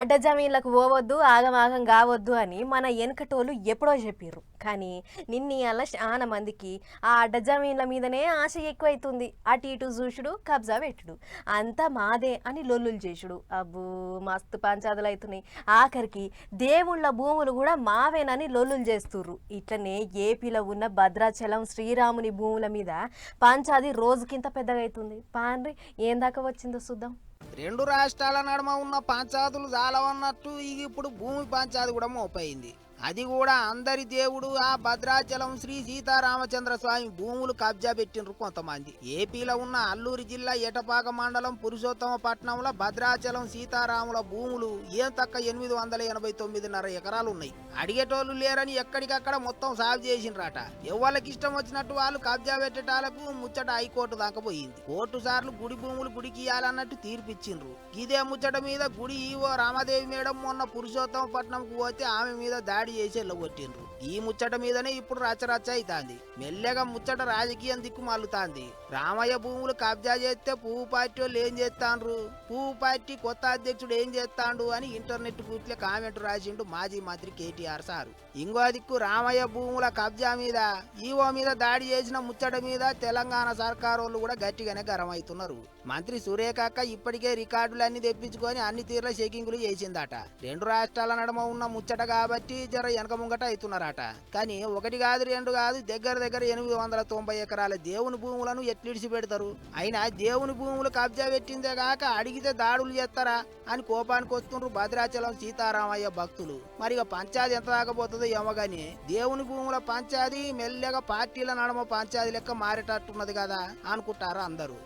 అడ్డ జమీన్లకు పోవద్దు ఆగమాగం కావద్దు అని మన వెనకటోళ్ళు ఎప్పుడో చెప్పారు కానీ నిన్న అలా చాలా మందికి ఆ అడ్డ జమీన్ల మీదనే ఆశ ఎక్కువైతుంది. అటు ఇటు చూసుడు కబ్జా పెట్టుడు. అంతా మాదే అని లొల్లులు చేసుడు అబ్బో మస్తు పంచాదులు అవుతున్నాయి ఆఖరికి దేవుళ్ళ భూములు కూడా మావేనని లొల్లులు చేస్తుర్రు. ఇట్లనే ఏపీలో ఉన్న భద్రాచలం శ్రీరాముని భూముల మీద పంచాది రోజుకింత పెద్దగా అవుతుంది పాండ్రి ఏం దాకా వచ్చిందో చూద్దాం. రెండు రాష్ట్రాల నడుమ ఉన్న పంచాయతీలు చాలవన్నట్టు ఇక ఇప్పుడు భూమి పంచాయతీ కూడా మోపైంది అది కూడా అందరి దేవుడు ఆ భద్రాచలం శ్రీ సీతారామచంద్ర స్వామి భూములు కబ్జా పెట్టిండ్రు కొంతమంది. ఏపీలో ఉన్న అల్లూరి జిల్లా ఎటపాక మండలం పురుషోత్తమ పట్టణంలో భద్రాచలం సీతారాముల భూములు ఏం తక్క ఎనిమిది వందల ఎనభై తొమ్మిదిన్నర ఎకరాలు ఉన్నాయి అడిగేటోళ్ళు లేరని ఎక్కడికక్కడ మొత్తం సాగు చేసిండ్రట. ఎవరికి ఇష్టం వచ్చినట్టు వాళ్ళు కబ్జా పెట్టేటాలకు ముచ్చట హైకోర్టు దాకా పోయింది. కోర్టు సార్లు గుడి భూములు గుడికి ఇవ్వాలన్నట్టు తీర్పిచ్చిండ్రు. ఇదే ముచ్చట మీద గుడి ఈవో రామాదేవి మేడం మొన్న పురుషోత్తమ పట్నంకు పోతే ఆమె మీద దాడి చేసి వెళ్ళగొట్టిండ్రు ఈ ముచ్చట మీదనే ఇప్పుడు రచరచ అవుతాంది మెల్లగా ముచ్చట రాజకీయం దిక్కు మల్లుతాంది రామయ్య భూములు కబ్జా చేస్తే పువ్వు పార్టీ వాళ్ళు ఏం చేస్తాండ్రు? పువ్వు పార్టీ కొత్త అధ్యక్షుడు ఏం చేస్తాండు అని ఇంటర్నెట్ పూర్తిగా కామెంట్ రాసిండు మాజీ మంత్రి కేటీఆర్ సారు. ఇంకో దిక్కు రామయ్య భూముల కబ్జా మీద ఈవో మీద దాడి చేసిన ముచ్చట మీద తెలంగాణ సర్కారు వాళ్ళు కూడా గట్టిగానే గరం అవుతున్నారు మంత్రి సురేఖక్క ఇప్పటికే రికార్డులన్నీ తెప్పించుకొని అన్ని తీర్ల షేకింగులు చేసిందట. రెండు రాష్ట్రాల నడుమ ఉన్న ముచ్చట కాబట్టి జర వెనక ముంగట అవుతున్నారట కానీ ఒకటి కాదు రెండు కాదు దగ్గర దగ్గర ఎనిమిది వందల తొంభై ఎకరాల దేవుని భూములను ఎట్లిడిచి పెడతారు అయినా దేవుని భూములు కబ్జా పెట్టిందే కాక అడిగితే దాడులు చేస్తారా అని కోపానికి వస్తుండ్రు భద్రాచలం సీతారామయ్య భక్తులు. మరి ఇక పంచాది ఎంత దాకపోతుందో ఏమో గాని దేవుని భూముల పంచాది మెల్లగా పార్టీల నడమ పంచాది లెక్క మారేటట్టున్నది కదా అనుకుంటారు అందరూ.